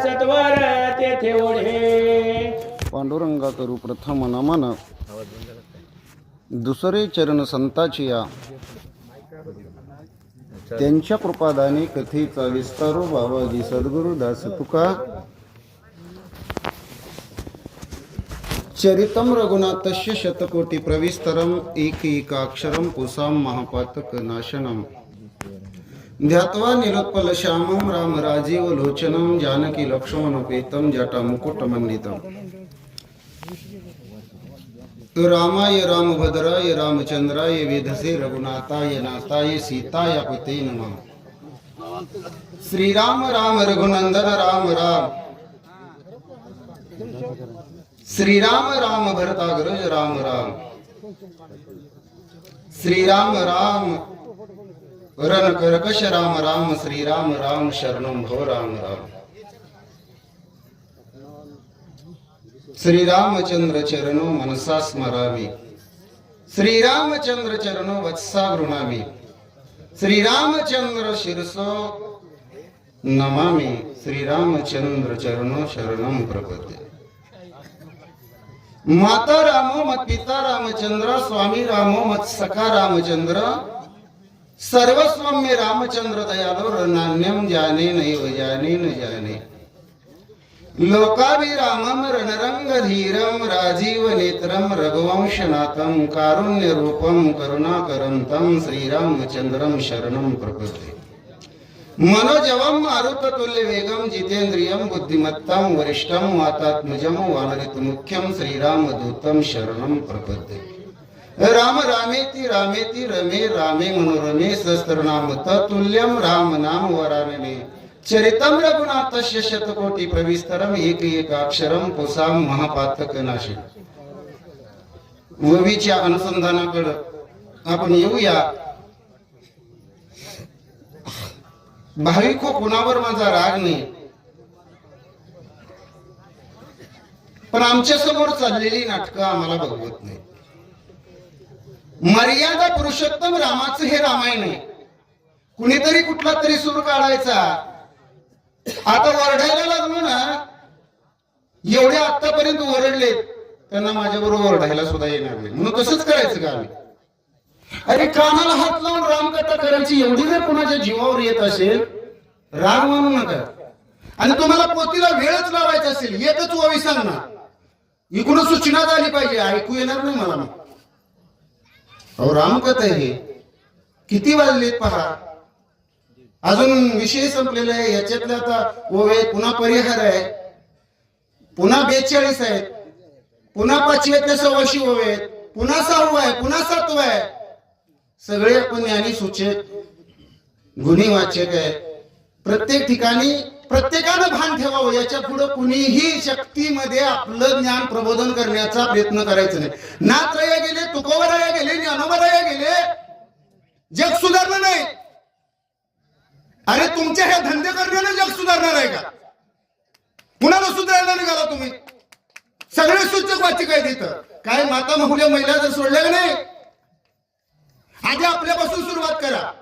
सत्वर तेथे ओढे. पांडुरंगा करू प्रथम नमन. दुसरे चरण संताची या त्यांच्या कृपादाने कथेचा विस्तारो बाबाजी सद्गुरु दास तुका. चरितम रघुनाथस्य शतकोटी प्रविस्तरम एक एकाक्षरम पुसाम महापातक नाशनम. ध्यात्वा निलोत्पल श्यामं राम राजीव लोचनं जानकी लक्ष्मणोपेतं जटा मुकुटमण्डितम् रामाय रामभद्राय रामचंद्राय वेधसे रघुनाथाय नाथाय सीताय पते नमः। श्रीराम राम रघुनंदन राम राम। श्रीराम राम भरताग्रज राम राम। श्रीराम राम रण कर्कश राम राम श्री राम राम शरणं भव राम राम। श्रीरामचंद्र चरणो मनसा स्मरामी। श्रीरामचंद्र चरणो वत्सा वृणामी। श्री रामचंद्र शिरसो नमामि। श्रीरामचंद्र चरणो शरणं प्रपद्ये। माता रामो मत पिता रामचंद्र स्वामी रामो मत सखा रामचंद्र। सर्वस्वम में रामचंद्र दयालो रणान्यम जाने नैव जाने न जाने। लोकाभिरामम रणरंग धीरम राजीव नेत्रम रघुवंशनाथम कारुण्य रूपम करुणाकरम तम श्रीरामचंद्रम शरणम प्रपद्ये मनोजवम मारुततुल्य वेगम जितेंद्रियम बुद्धिमत्तम वरिष्ठम वातात्मजम वानरित मुख्यम श्रीरामदूतम शरणम प्रपद्ये राम रामेति रामेति रमे रामे मनोरमे सहस्रनाम तत्तुल्यम राम नाम वरानने चरितम रघुनाथस्य शतकोटी प्रविस्तरम एक एक अक्षरम पुसाम महापातक नाशी। ववीच्या अनुसंधानाकडे आपण येऊया। भाविको कुणावर माझा राग नाही? पण आमच्यासमोर चाललेली नाटकं आम्हाला बघवत नाही मर्यादा पुरुषोत्तम रामाचं हे रामायण आहे. कुणीतरी कुठला तरी सूर काढायचा. आता वरडायला लागलो ना एवढे आतापर्यंत ओरडले त्यांना माझ्याबरोबर ओरडायला सुद्धा येणार नाही. म्हणून तसंच करायचं का आम्ही? अरे कानाला हात लावून रामकथा करायची एवढी जर कुणाच्या जीवावर येत असेल? राम म्हणू नका. आणि तुम्हाला पोतीला वेळच लावायचा असेल एकच ओवी सांग ना इकडून सूचना झाली पाहिजे ऐकू येणार नाही मला अहो रामकथा आहे हे. किती वाजलेत पहा. अजून विषय संपलेला आहे. याच्यातला आता ओवे पुन्हा परिहार आहे. पुन्हा बेचाळीस आहेत. पुन्हा पाचवे ते सव्वाशी ओवे आहेत. पुन्हा सहावा आहे पुन्हा सातवा आहे. सगळे आपण ज्ञानी सूचक गुन्हे वाचक आहे. प्रत्येक ठिकाणी प्रत्येकानं भान ठेवावं. याच्यापुढे कुणीही शक्तीमध्ये आपलं ज्ञान प्रबोधन करण्याचा प्रयत्न करायचा नाही. नाथराया गेले तुकोबराया गेले ज्ञानोबराया गेले जग सुधारलं नाही. अरे तुमच्या ह्या धंदे करण्याने जग सुधारणार आहे का? कुणाला सुधारायला निघाला तुम्ही? सगळे सूचक वाचिक आहे तिथं काय माता महुल्या महिला जर सोडल्या का नाही? आधी आपल्यापासून सुरुवात करा.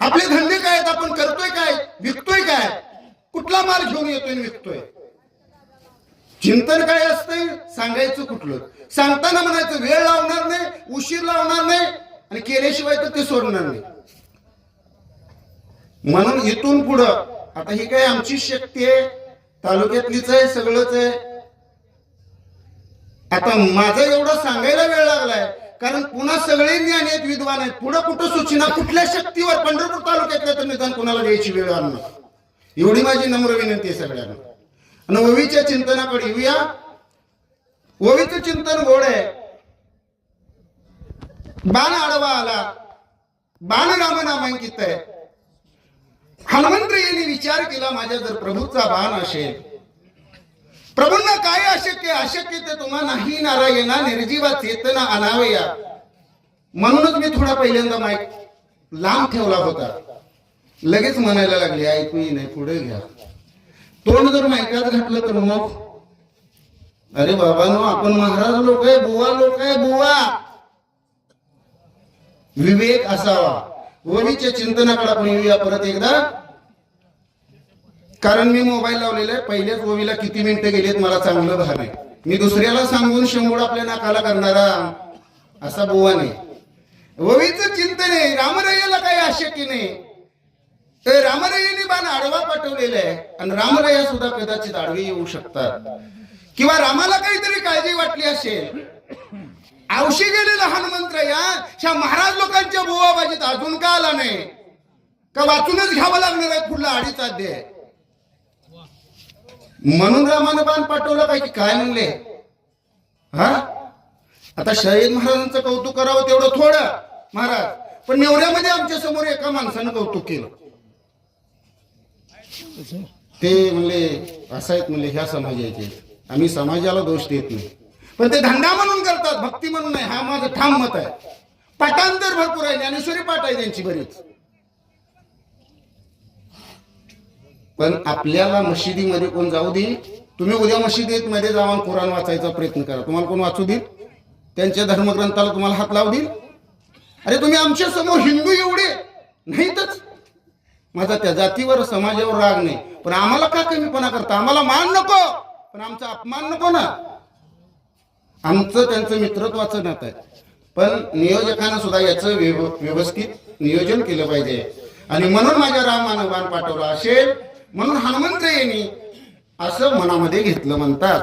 आपले धंदे काय आहेत? आपण करतोय काय? विकतोय काय? कुठला माल घेऊन येतोय विकतोय? चिंतन काय असतंय? सांगायचं कुठलं? सांगताना म्हणायचं वेळ लावणार नाही उशीर लावणार नाही आणि केल्याशिवाय तर ते सोडणार नाही. म्हणून इथून पुढं आता ही काय आमची शक्ती आहे तालुक्यातलीच आहे सगळंच आहे. आता माझं एवढं सांगायला वेळ लागलाय कारण पुन्हा सगळे ज्ञान आहेत विद्वान आहेत. पुढं कुठं सूचना कुठल्या शक्तीवर पंढरपूर तालुक्यातल्या तर निदान कुणाला द्यायची वेळ आणणार एवढी माझी नम्र विनंती आहे सगळ्यांना. आणि ओवीच्या चिंतनाकडे येऊया. ओवीचं चिंतन गोड आहे. बाण आडवा आला. बाण नाम नामांकित आहे. हनुमंत यांनी विचार केला माझ्या जर प्रभूचा बाण असेल. प्रभूंना काय अशक्य? अशक्य ते तुम्हा नाही नारायणा निर्जीवा चेतना अनावया म्हणूनच मी थोडा पहिल्यांदा माईक लांब ठेवला होता. लगेच म्हणायला लागले ऐकू नाही पुढे घ्या. तोंड जर माईकात घातलं तर मग? अरे बाबानो आपण महाराज लोक आहे बुवा लोक आहे बुवा. विवेक असावा. वरीच्या चिंतनाकडे आपण येऊया परत एकदा. कारण मी मोबाईल लावलेला आहे पहिल्याच ओवीला किती मिनिटं गेलीत मला चांगलं भान आहे. मी दुसऱ्याला सांगून शंभूड आपल्या नाकाला करणारा असा बुवा नाही. ओवीचं चिंतन आहे रामरायाला काही अशक्य नाही. तर रामरायांनी बाण आडवा पाठवलेला आहे आणि रामराया सुद्धा कदाचित आडवी येऊ शकतात. किंवा रामाला काहीतरी काळजी वाटली असेल. आवशी गेलेला हनुमंतराया ह्या महाराज लोकांच्या बुवाबाजीत अजून का आला नाही? का वाचूनच घ्यावं लागणार आहे पुढला अडीच अध्याय म्हणून रामानं बाण पाठवलं काय की काय म्हणले? हा? आता शहीद महाराजांचं कौतुक करावं तेवढं थोडं महाराज. पण नेवऱ्यामध्ये आमच्यासमोर एका माणसानं कौतुक केलं. ते म्हणले असं आहेत म्हणले ह्या समाजाचे. आम्ही समाजाला दोष देत नाही. पण ते धंदा म्हणून करतात भक्ती म्हणून नाही. हा माझं ठाम मत आहे. पाठांतर भरपूर आहे ज्ञानेश्वरी पाठ आहे त्यांची बरीच. पण आपल्याला मशिदीमध्ये कोण जाऊ दे? तुम्ही उद्या मशिदीत मध्ये जाऊन कुराण वाचायचा प्रयत्न करा. तुम्हाला कोण वाचू देईल? त्यांच्या धर्मग्रंथाला तुम्हाला हात लावू देईल? अरे तुम्ही आमच्यासमोर हिंदू एवढे? नाहीतच. माझा त्या जातीवर समाजावर राग नाही. पण आम्हाला का कमीपणा करता? आम्हाला मान नको. पण आमचा अपमान नको ना. आमचं त्यांचं मित्रत्वाचं नातं आहे. पण नियोजकानं सुद्धा याचं व्यवस्थित नियोजन केलं पाहिजे. आणि म्हणून माझ्या रामानं बाण पाठवला असेल म्हणून हनुमंत यांनी असं मनामध्ये घेतलं म्हणतात.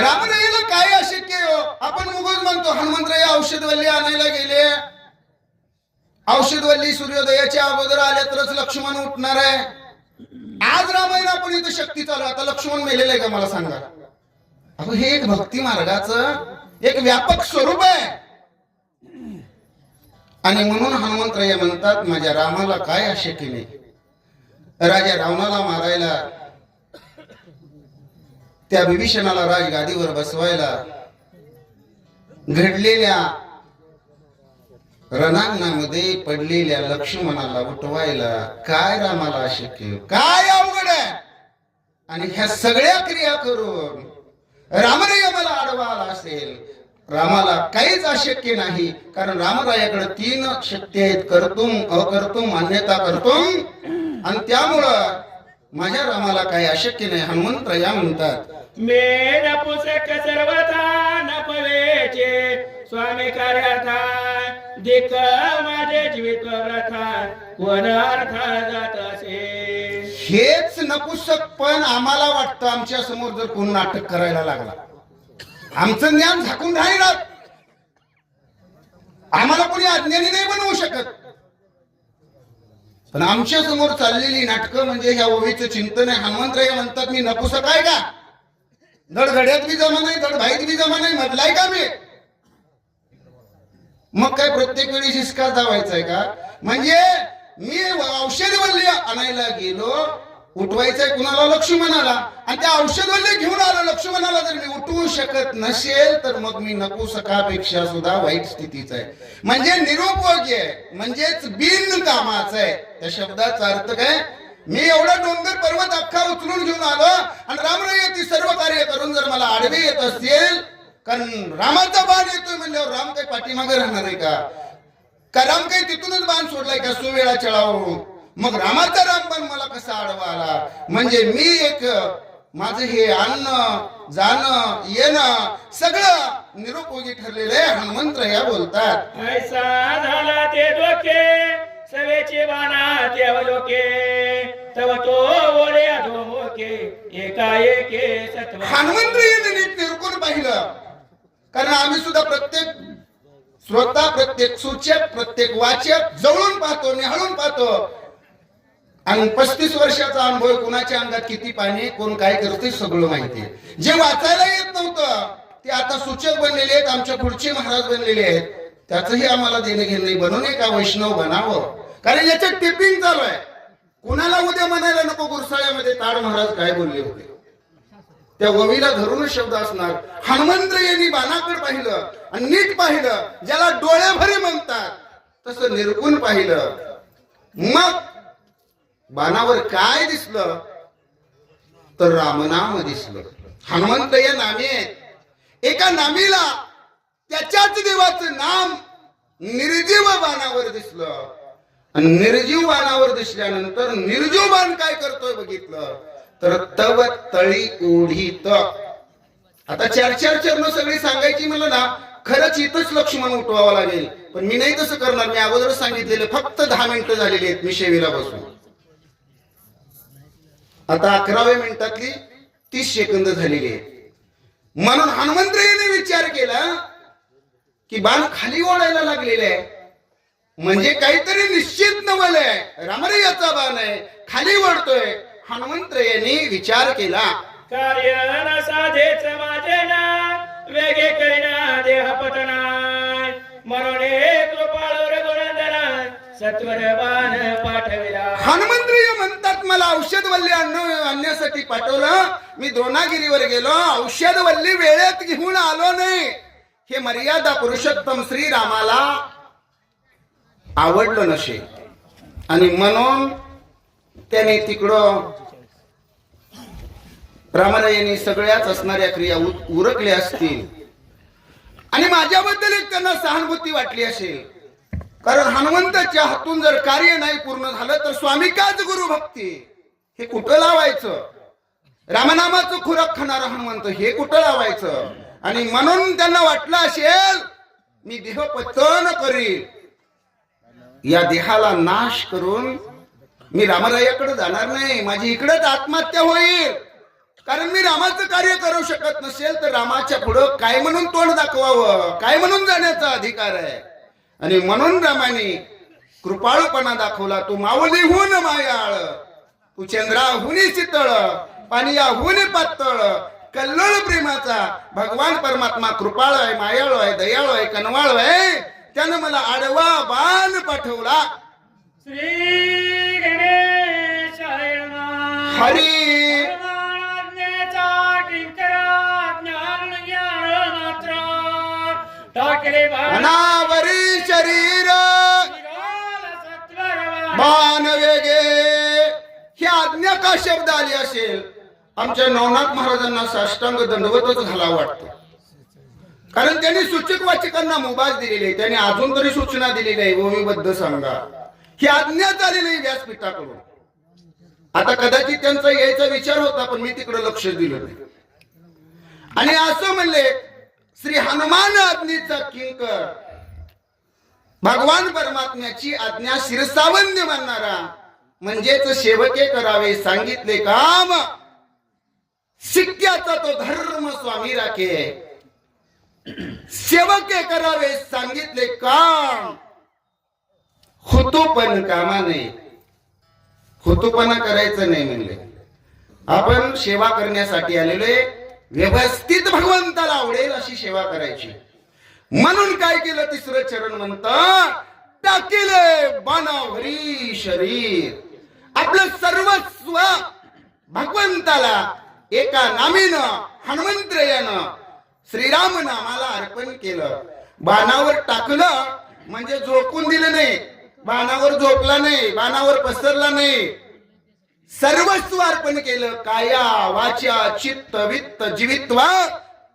रामरायाला काय अशक्य हो? आपण उगच म्हणतो हनुमंतराय औषधवल्ली आणायला गेले. औषधवल्ली सूर्योदयाच्या अगोदर आले तरच लक्ष्मण उठणार आहे. आज रामायण आपण इथं शक्ती चालू आता लक्ष्मण मेलेलं आहे का मला सांगा? अहो हे एक भक्ती मार्गाचं एक व्यापक स्वरूप आहे. आणि म्हणून हनुमंतराय म्हणतात माझ्या रामाला काय अशक्य नाही? राजा रावणाला मारायला त्या विभीषणाला राजगादीवर बसवायला घडलेल्या रणांगणामध्ये पडलेल्या लक्ष्मणाला उठवायला काय रामाला अशक्य? काय अवघड आहे? आणि ह्या सगळ्या क्रिया करून रामराय मला आडवा आला असेल. रामाला काहीच अशक्य नाही कारण रामरायाकडे तीन शक्ती आहेत करतो अकर्तुम मान्यता करतो आणि त्यामुळं माझ्या रामाला काही अशक्य नाही हनुमंत या म्हणतात मे पुसक सर्वथा न पवेचे स्वामी कार्यार्था दिक माझे जीवित व्रथा कोण अर्था जात असे. हेच नपुसक पण आम्हाला वाटतं आमच्यासमोर जर कोण नाटक करायला लागला. आमचं ज्ञान झाकून राहिलं. आम्हाला कोणी अज्ञानी नाही बनवू शकत. पण आमच्यासमोर चाललेली नाटकं म्हणजे ह्या ओवीचं चिंतन आहे. हनुमंतराय म्हणतात मी नपुसक आहे का? धड धड्यात बी जमा नाही धड भाईत बी जमा नाही म्हटलाय का मी? मग काय प्रत्येक वेळी शिस्कार धावायचा आहे का? म्हणजे मी औषध वल्ली आणायला गेलो उठवायचंय कुणाला? लक्ष्मणाला. आणि त्या औषध वल्ली घेऊन आलो लक्ष्मणाला जर मी उठवू शकत नसेल तर मग मी नको सकापेक्षा सुद्धा वाईट स्थितीच आहे म्हणजे निरुपयोगी आहे म्हणजेच बिन कामाचं आहे त्या शब्दाचा अर्थ काय? मी एवढा डोंगर पर्वत अख्खा उचलून घेऊन आलो आणि रामराय ती सर्व कार्य करून जर मला आडवे येत असतील कारण रामाचा बाण येतोय म्हणल्यावर राम काही पाठीमागे राहणार आहे का? का राम काही तिथूनच बाण सोडलाय का सुवेळा चढावून मग रामाचा रामबाण मला कसा आडवा आला? म्हणजे मी एक माझं हे आणणं जाणं येणं सगळं निरुपयोगी ठरलेलं आहे. हनुमंत या बोलतात. ऐसा झाला ते सवेचे बाना देवलोके तव तो ओळे अधोमुखे एकाएके सत्व हनुमंत नीट निरकून पाहिलं. कारण आम्ही सुद्धा प्रत्येक श्रोता प्रत्येक सूचक प्रत्येक वाचक जवळून पाहतो निहाळून पाहतो. आणि पस्तीस वर्षाचा अनुभव कुणाच्या अंगात किती पाणी कोण काय करते सगळं माहिती जे वाचायला येत नव्हतं ते आता सूचक बनलेले आहेत आमच्या पुढचे महाराज बनलेले आहेत. त्याचंही आम्हाला देणं घेणं नाही. बनून एका वैष्णव बनावं. कारण याच्यात टिपिंग चालू आहे. कुणाला उद्या म्हणायला नको गुरसाळ्यामध्ये? ताड महाराज काय बोलले होते? त्या ववीला धरूनच शब्द असणार. हनुमंत यांनी बाणाकडे पाहिलं आणि नीट पाहिलं. ज्याला डोळे भरे म्हणतात तसं निर्गुण पाहिलं. मग बाणावर काय दिसलं? तर रामनाम दिसलं. हनुमंत या नामे आहेत. एका नामीला त्याच्याच देवाचं नाम निर्जीव बाणावर दिसलं. आणि निर्जीव बाणावर दिसल्यानंतर निर्जीव बाण काय करतोय बघितलं? तर तव तळी ओढीत आता चार चार चरण सगळी सांगायची मला ना खरंच इथंच लक्ष्मण उठवावं लागेल. पण मी नाही तसं करणार मी अगोदर सांगितलेलं फक्त दहा मिनिटं झालेली आहेत मी शेवीला बसून. आता अकराव्या मिनिटातली तीस सेकंद झालेली आहे म्हणून हनुमंतरायाने विचार केला की बाण खाली ओढायला लागलेले आहे. म्हणजे काहीतरी निश्चित नवल आहे. रामरयाचा बाण आहे. खाली ओढतोय. हनुमंतरायाने विचार केला. कार्य साधेच माझे ना वेगे करीना देह पतना म्हणून कृपाळ रघुनंदना सत्वर बाण पाठविला. हनुमंतराय म्हणतात मला औषध वल्ली अन्न आणण्यासाठी पाठवलं. मी द्रोणागिरीवर गेलो. औषध वल्ली वेळेत घेऊन आलो नाही. हे मर्यादा पुरुषोत्तम श्रीरामाला आवडलं नसे आणि म्हणून त्याने तिकडं रामारायांनी सगळ्याच असणाऱ्या क्रिया उरकल्या असतील. आणि माझ्याबद्दल एक त्यांना सहानुभूती वाटली असेल. कारण हनुमंताच्या हातून जर कार्य नाही पूर्ण झालं तर स्वामी काच गुरु भक्ती? हे कुठं लावायचं? रामनामाचं खुराक खाणारा हनुमंत हे कुठं लावायचं? आणि म्हणून त्यांना वाटलं असेल मी देह पतन करीन. या देहाला नाश करून मी रामरायाकडे जाणार नाही माझी इकडेच आत्महत्या होईल. कारण मी रामाचं कार्य करू शकत नसेल तर रामाच्या पुढं काय म्हणून तोंड दाखवावं? काय म्हणून जाण्याचा अधिकार आहे? आणि म्हणून रामाने कृपाळूपणा दाखवला तू माऊलीहून मायाळ तू चंद्राहून शीतळ पाणीयाहून पातळ कल्लोळ प्रेमाचा. भगवान परमात्मा कृपाळ आहे मायाळू आहे दयाळू आहे कनवाळू आहे. त्यानं मला आडवा बाण पाठवला. श्री गणेशाय नमः. हरी. अनावरी शरीर. बाण वेगे. ही आज्ञा का शब्द आली असेल? आमच्या नवनाथ महाराजांना साष्टांग दंडवतच झाला वाटतो. कारण त्यांनी सूचक वाचकांना मुबाज दिलेली आहे त्यांनी अजून तरी सूचना दिलेली आहे भूमीबद्ध सांगा. ही आज्ञा झालेली आहे व्यासपीठाकडून. आता कदाचित त्यांचा यायचा विचार होता पण मी तिकडे लक्ष दिलं नाही. आणि असं म्हणले श्री हनुमान आज्ञेचा किंकर भगवान परमात्म्याची आज्ञा शिरसावंद्य मानणारा म्हणजेच सेवके करावे सांगितले काम. शिक्क्याचा तो धर्म स्वामी राखे. सेवके करावे सांगितले काम. होतो पण कामा नाही होतोपणा करायचं नाही म्हणले. आपण सेवा करण्यासाठी आलेले व्यवस्थित भगवंताला आवडेल अशी सेवा करायची. म्हणून काय केलं तिसरं चरण म्हणत? टाकेले बाणावरी शरीर. आपलं सर्वस्व भगवंताला एका नामीनं हनुमंत्रयानं श्रीराम नामाला अर्पण केलं. बाणावर टाकलं म्हणजे झोपून दिलं नाही. बाणावर झोपला नाही बाणावर पसरला नाही. सर्वस्व अर्पण केलं. काया वाचा चित्त वित्त जीवित्वा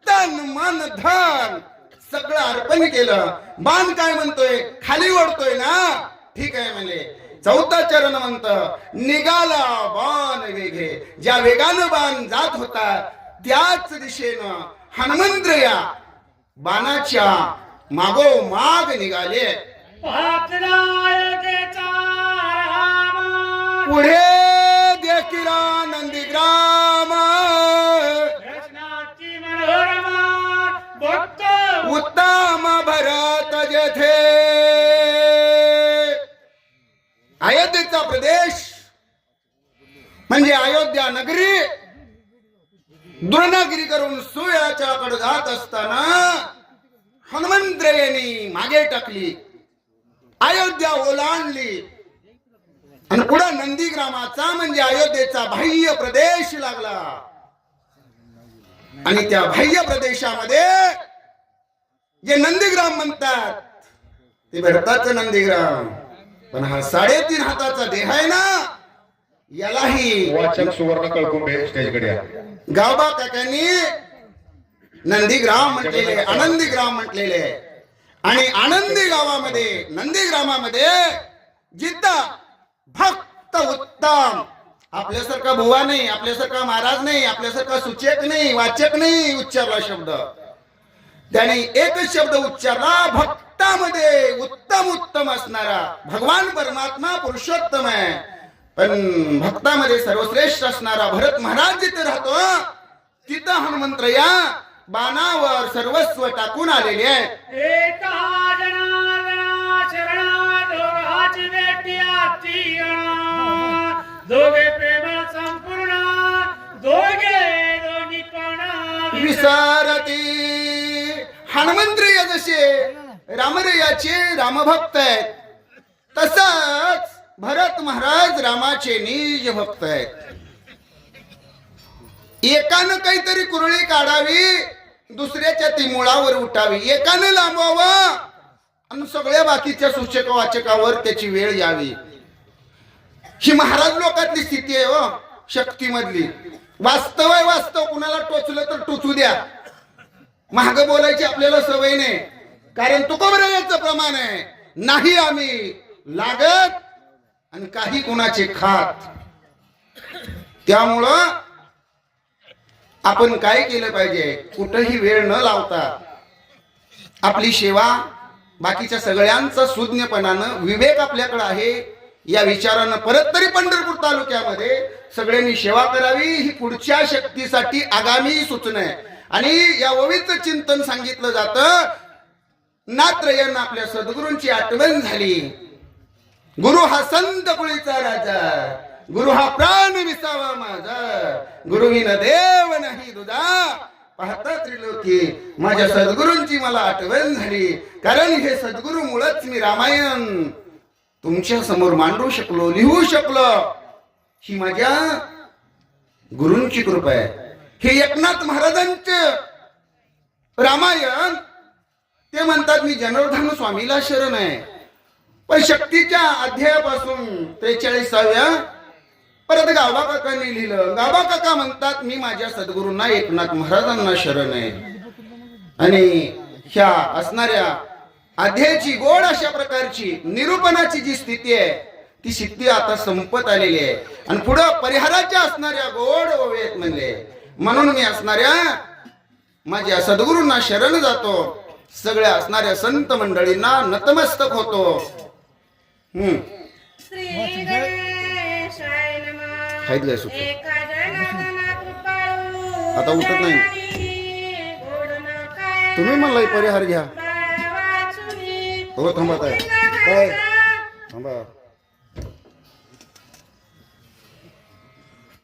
तन मन धन सगळं अर्पण केलं. बाण काय म्हणतोय? खाली ओढतोय ना? ठीक आहे म्हणले चौथा चरण म्हणत निघाला बाण वेगे ज्या वेगानं बाण जात होता त्याच दिशेनं हनुमंत्रया बाणाच्या मागोमाग निघाले. आपलायकेचा राम पुढे देखील नंदीग्राम अयोध्या प्रदेश म्हणजे अयोध्या नगरी दुर्नागिरी करून सुवेळाच्या जात असताना हनुमंत्रयानी मागे टाकली अयोध्या ओलांडली. आणि पुढे नंदीग्रामाचा म्हणजे अयोध्येचा बाह्य प्रदेश लागला. आणि त्या बाह्य प्रदेशामध्ये जे नंदीग्राम म्हणतात ते भारताचं नंदीग्राम. पण हा साडेतीन हाताचा देह आहे ना यालाही वाचक सुवर्ण कळकुंबे स्टेजकडे गावबा काकांनी नंदीग्राम म्हटलेले आहे, आनंदी ग्राम म्हटलेले. आणि आनंदी गावामध्ये नंदीग्रामामध्ये जिथं भक्त उत्तम. आपल्यासारखा बुवा नाही आपल्यासारखा महाराज नाही आपल्यासारखा सूचक नाही वाचक नाही उच्चारला शब्द. त्याने एकच शब्द उच्चारला भक्तामध्ये उत्तम उत्तम असणारा. भगवान परमात्मा पुरुषोत्तम आहे. पण भक्तामध्ये सर्वश्रेष्ठ असणारा भरत महाराज जिथे राहतो तिथं हनुमंतरया बाणावर सर्वस्व टाकून आलेले आहेत. विसारती. हनुमंत्रिय जसे. रामरयाचे रामभक्त आहेत. तसच भरत महाराज रामाचे निज भक्त आहेत. एकानं काहीतरी कुरळी काढावी दुसऱ्याच्या ती मुळावर उठावी. एकानं लांबवावं आणि सगळ्या बाकीच्या सूचक वाचकावर त्याची वेळ यावी. ही महाराज लोकातली स्थिती आहे हो शक्तीमधली. वास्तव आहे वास्तव. कुणाला टोचलं तर टोचू द्या. महाग बोलायची आपल्याला सवय नाही. कारण तुकोबरायाचं प्रमाण आहे. नाही आम्ही लागत आणि काही कुणाचे खात. त्यामुळं आपण काय केलं पाहिजे? कुठंही वेळ न लावता आपली सेवा बाकीच्या सगळ्यांचा सुज्ञपणानं विवेक आपल्याकडे आहे. या विचारानं परत तरी पंढरपूर तालुक्यामध्ये सगळ्यांनी सेवा करावी ही पुढच्या शक्तीसाठी आगामी सूचना आहे. आणि या ओवीचं चिंतन सांगितलं जातं नात्रयन आपल्या सद्गुरूंची आठवण झाली. गुरु हा संत कुळीचा राजा. गुरु हा प्राण विसावा माझा. गुरुविन देव नाही दुधा पाहता त्रिलोकी माझ्या सद्गुरूंची मला आठवण झाली. कारण हे सद्गुरू मुळच मी रामायण. तुमच्यासमोर मांडू शकलो लिहू शकलो. ही माझ्या गुरूंची कृपा आहे. हे एकनाथ महाराजांचं रामायण ते म्हणतात मी जनार्दन स्वामीला शरण आहे. पण शक्तीच्या अध्यायापासून त्रेचाळीसाव्या परत गाबा काकांनी लिहिलं. गाबा काका म्हणतात मी माझ्या सद्गुरूंना एकनाथ महाराजांना शरण आहे. आणि ह्या असणाऱ्या अध्यायाची गोड अशा प्रकारची निरूपणाची जी स्थिती आहे ती स्थिती आता संपत आलेली आहे. आणि पुढं परिहाराच्या असणाऱ्या गोड ओवेत म्हणले. म्हणून मी असणाऱ्या माझ्या सद्गुरूंना शरण जातो. सगळ्या असणाऱ्या संत मंडळींना नतमस्तक होतो. हम्म. आता उठत नाही. तुम्ही म्हणलाय परिहार घ्या. हो थांबत आहे काय थांबा.